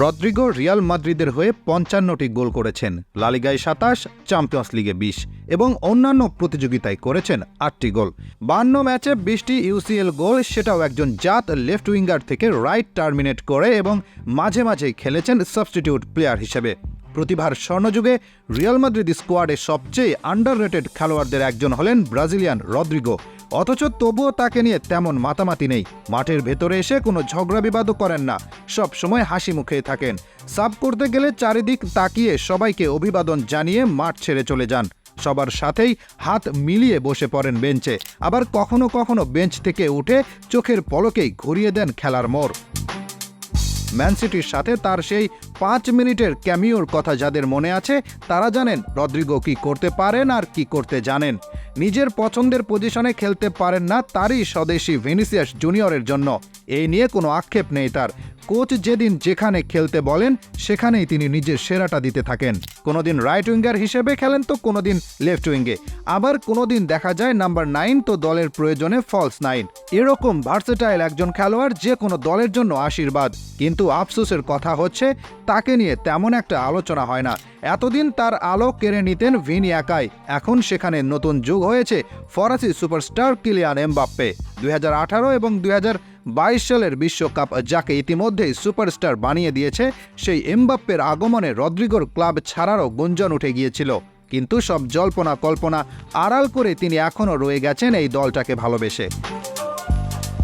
Rodrigo Real মাদ্রিদের হয়ে পঞ্চান্নটি গোল করেছেন। লালিগায় সাতাশ, চ্যাম্পিয়ন্স লিগে বিশ এবং অন্যান্য প্রতিযোগিতায় করেছেন আটটি গোল। বান্ন ম্যাচে বিশটি ইউসিএল গোল, সেটাও একজন জাত লেফট উইঙ্গার থেকে রাইট টার্মিনেট করে এবং মাঝে মাঝেই খেলেছেন সাবস্টিটিউট প্লেয়ার হিসেবে। প্রতিভার স্বর্ণযুগে রিয়াল মাদ্রিদ স্কোয়াডে সবচেয়ে আন্ডার খেলোয়াড়দের একজন হলেন ব্রাজিলিয়ান রদ্রিগো। অথচ তবুও তাকে নিয়ে তেমন মাতামাতি নেই। মাঠের ভেতরে এসে কোনো ঝগড়া বিবাদও করেন না। সব সময় হাসি মুখে থাকেন। সাব করতে গেলে চারিদিক তাকিয়ে সবাইকে অভিবাদন জানিয়ে মাঠ ছেড়ে চলে যান। সবার সাথেই হাত মিলিয়ে বসে পড়েন বেঞ্চে। আবার কখনো কখনো বেঞ্চ থেকে উঠে চোখের পলকেই ঘুরিয়ে দেন খেলার মোড়। ম্যান সিটির সাথে তার সেই পাঁচ মিনিটের ক্যামিওর কথা যাদের মনে আছে, তারা জানেন রদ্রিগো কি করতে পারেন আর কি করতে জানেন। নিজের পছন্দের পজিশনে খেলতে পারেন না তারই স্বদেশি ভেনিসিয়াস জুনিয়রের জন্য। এই নিয়ে কোনো আক্ষেপ নেই তার। কোচ যেদিন যেখানে খেলতে বলেন, সেখানেই তিনি নিজের সেরাটা দিতে থাকেন। কোনোদিন রাইট উইঙ্গার হিসেবে খেলেন তো কোনোদিন লেফট উইঙ্গে আবার কোনোদিন দেখা যায় নাম্বার নাইন তো দলের প্রয়োজনে ফলস নাইন এরকম ভার্সেটাইল একজন খেলোয়াড় যে কোনো দলের জন্য আশীর্বাদ। কিন্তু আফসোসের কথা হচ্ছে, তাকে নিয়ে তেমন একটা আলোচনা হয় না। এতদিন তার আলো কেড়ে নিতেন ভিনি একাই। এখন সেখানে নতুন যুগ হয়েছে, ফরাসি সুপারস্টার কিলিয়ান এমবাপ্পে। দুই হাজার আঠারো এবং দুই সালের বিশ্বকাপ, যাকে ইতিমধ্যেই সুপারস্টার বানিয়ে দিয়েছে, সেই এমবাপ্পের আগমনে রদ্রিগোর ক্লাব ছাড়ারও গুঞ্জন উঠে গিয়েছিল। কিন্তু সব জল্পনা কল্পনা আড়াল করে তিনি এখনও রয়ে গেছেন এই দলটাকে ভালোবেসে।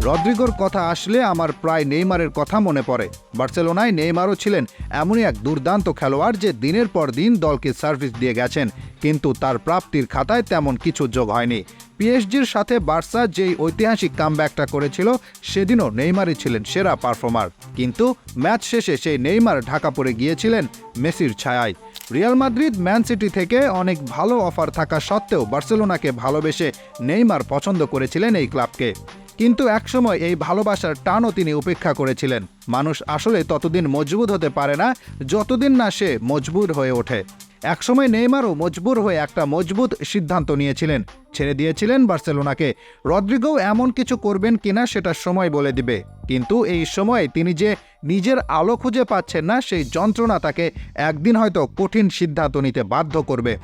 রদ্রিগোর কথা আসলে আমার প্রায় নেইমারের কথা মনে পড়ে। বার্সেলোনায় নেইমারও ছিলেন এমনই এক দুর্দান্ত খেলোয়াড় যে দিনের পর দিন দলকে সার্ভিস দিয়ে গেছেন, কিন্তু তার প্রাপ্তির খাতায় তেমন কিছু যোগ হয়নি। পিএসজির সাথে বার্সা যেই ঐতিহাসিক কামব্যাকটা করেছিল, সেদিনও নেইমারই ছিলেন সেরা পারফর্মার কিন্তু ম্যাচ শেষে সেই নেইমার ঢাকা পড়ে গিয়েছিলেন মেসির ছায়ায়। রিয়াল মাদ্রিদ, ম্যান সিটি থেকে অনেক ভালো অফার থাকা সত্ত্বেও বার্সেলোনাকে ভালোবেসে নেইমার পছন্দ করেছিলেন এই ক্লাবকে। কিন্তু একসময় এই ভালোবাসার টানও তিনি উপেক্ষা করেছিলেন। মানুষ আসলে ততদিন মজবুত হতে পারে না, যতদিন না সে মজবুর হয়ে ওঠে। একসময় নেইমারও মজবুর হয়ে একটা মজবুত সিদ্ধান্ত নিয়েছিলেন। ছেড়ে দিয়েছিলেন বার্সেলোনাকে। রদ্রিগো এমন কিছু করবেন কিনা সেটা সময় বলে দিবে। কিন্তু এই সময়ে তিনি যে নিজের আলো খুঁজে পাচ্ছেন না, সেই যন্ত্রণা তাকে একদিন হয়তো কঠিন সিদ্ধান্ত নিতে বাধ্য করবে।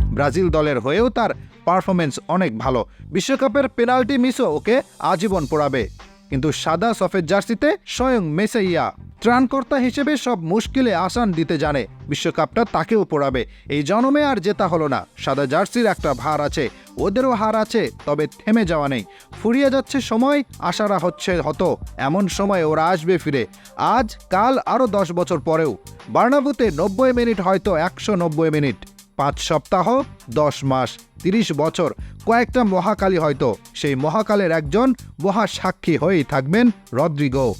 ব্রাজিল দলের হয়েও তার পারফরমেন্স অনেক ভালো। বিশ্বকাপের পেনাল্টি মিসও ওকে আজীবন পড়াবে। কিন্তু সাদা সফেদ জার্সিতে স্বয়ং মেসাইয়া। ত্রাণকর্তা হিসেবে সব মুশকিলে আসান দিতে জানে। বিশ্বকাপটা তাকেও পড়াবে। এই জনমে আর জেতা হলো না। সাদা জার্সির একটা ভার আছে। ওদেরও হার আছে, তবে থেমে যাওয়া নেই। ফুরিয়ে যাচ্ছে সময়, আশারা হচ্ছে হতো। এমন সময় ওরা আসবে ফিরে। আজ, কাল আরও দশ বছর পরেও। বার্নাবুতে নব্বই মিনিট হয়তো একশো নব্বই মিনিট। পাঁচ সপ্তাহ, দশ মাস, তিরিশ বছর, কয়েকটা মহাকালী হয়তো। সেই মহাকালের একজন মহাসাক্ষী হয়েই থাকবেন রদ্রিগো।